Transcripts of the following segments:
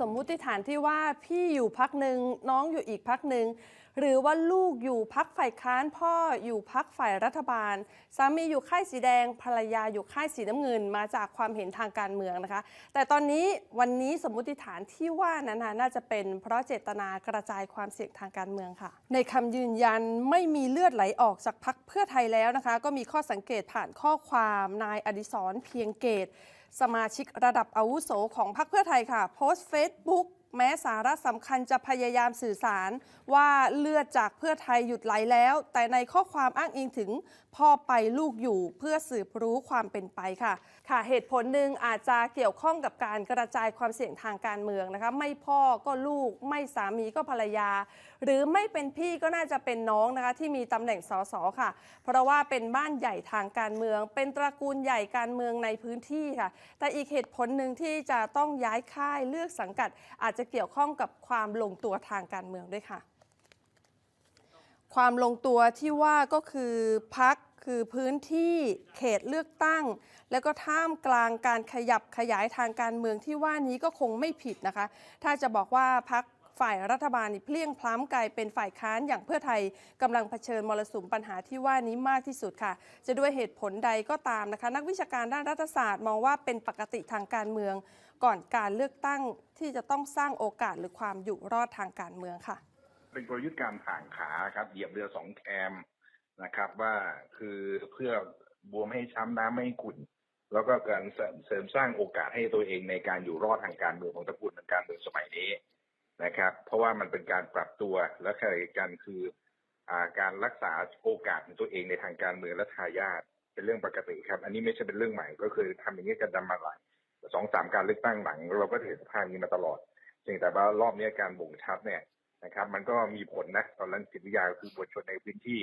สมมุติฐานที่ว่าพี่อยู่พักหนึ่งน้องอยู่อีกพักหนึ่งหรือว่าลูกอยู่พักฝ่ายค้านพ่ออยู่พักฝ่ายรัฐบาลสามีอยู่ค่ายสีแดงภรรยาอยู่ค่ายสีน้ำเงิน มาจากความเห็นทางการเมืองนะคะ แต่ตอนนี้วันนี้สมมุติฐานที่ว่านั้นน่ะน่าจะเป็นเพราะเจตนากระจายความเสี่ยงทางการเมืองค่ะ ในคำยืนยันไม่มีเลือดไหลออกจากพักเพื่อไทยแล้วนะคะ ก็มีข้อสังเกตผ่านข้อความนายอดิศรเพียงเกตสมาชิกระดับอาวุโสของพรรคเพื่อไทยค่ะ โพสต์เฟซบุ๊กแม้สาระสำคัญจะพยายามสื่อสารว่าเลือดจากเพื่อไทยหยุดไหลแล้ว แต่ในข้อความอ้างอิงถึงพ่อไปลูกอยู่เพื่อสืบรู้ความเป็นไปค่ะ ค่ะเหตุผลหนึ่งอาจจะเกี่ยวข้องกับการกระจายความเสี่ยงทางการเมืองนะคะไม่พ่อก็ลูกไม่สามีก็ภรรยา หรือไม่เป็นพี่ก็น่าจะเป็นน้องนะคะที่มีตำแหน่งสสค่ะ เพราะว่าเป็นบ้านใหญ่ทางการเมือง เป็นตระกูลใหญ่การเมืองในพื้นที่ค่ะแต่อีกเหตุผลหนึ่งที่จะต้องย้ายค่ายเลือกสังกัด อาจจะเกี่ยวข้องกับความลงตัวทางการเมืองด้วยค่ะ ความลงตัวที่ว่าก็คือพักคือพื้นที่เขตเลือกตั้ง แล้วก็ท่ามกลางการขยับขยายทางการเมืองที่ว่านี้ก็คงไม่ผิดนะคะ ถ้าจะบอกว่าพัก ฝ่ายรัฐบาลนี่เพลี่ยงพล้ำกลายเป็นฝ่ายค้านอย่างเพื่อไทยกำลังเผชิญมรสุมปัญหาที่ว่านี้มากที่สุดค่ะ จะด้วยเหตุผลใดก็ตามนะคะ นักวิชาการด้านรัฐศาสตร์มองว่าเป็นปกติทางการเมือง ก่อนการเลือกตั้งที่จะต้องสร้างโอกาสหรือความอยู่รอดทางการเมืองค่ะ เป็นกลยุทธ์การถ่างขาครับเหยียบเรือสองแคมนะครับว่าคือเพื่อบวมให้ช้ำน้ำไม่ให้ขุ่นแล้วก็การเสริมเสริมสร้างโอกาสให้ตัวเองในการอยู่รอดทางการเมืองของตระกูลทางการเมืองสมัยนี้ นะครับ เพราะว่ามันเป็นการปรับตัวและขณะเดียวกันคือการรักษาโอกาสของตัวเองในทางการเมืองและทายาทเป็นเรื่องปกติครับ อันนี้ไม่ใช่เป็นเรื่องใหม่ก็คือทำอย่างนี้กันมาหลายสองสามการเลือกตั้งหลัง เราก็เห็นภาพนี้มาตลอดเพียงแต่ว่ารอบนี้การบ่งชัดเนี่ยนะครับ มันก็มีผลนะตอนนั้นจิตวิทยาคือมวลชนในพื้นที่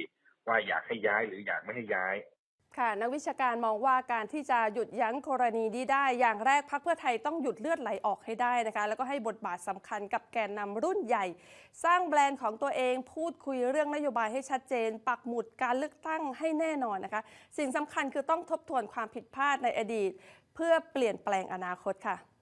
ว่าอยากให้ย้ายหรืออยากไม่ให้ย้าย ค่ะนักวิชาการมองว่าการที่จะหยุดยั้งกรณีนี้ได้ อย่างแรกพักเพื่อไทยต้องหยุดเลือดไหลออกให้ได้นะคะ แล้วก็ให้บทบาทสำคัญกับแกนนำรุ่นใหญ่ สร้างแบรนด์ของตัวเองพูดคุยเรื่องนโยบายให้ชัดเจน ปักหมุดการเลือกตั้งให้แน่นอนนะคะ สิ่งสำคัญคือต้องทบทวนความผิดพลาดในอดีต เพื่อเปลี่ยนแปลงอนาคตค่ะ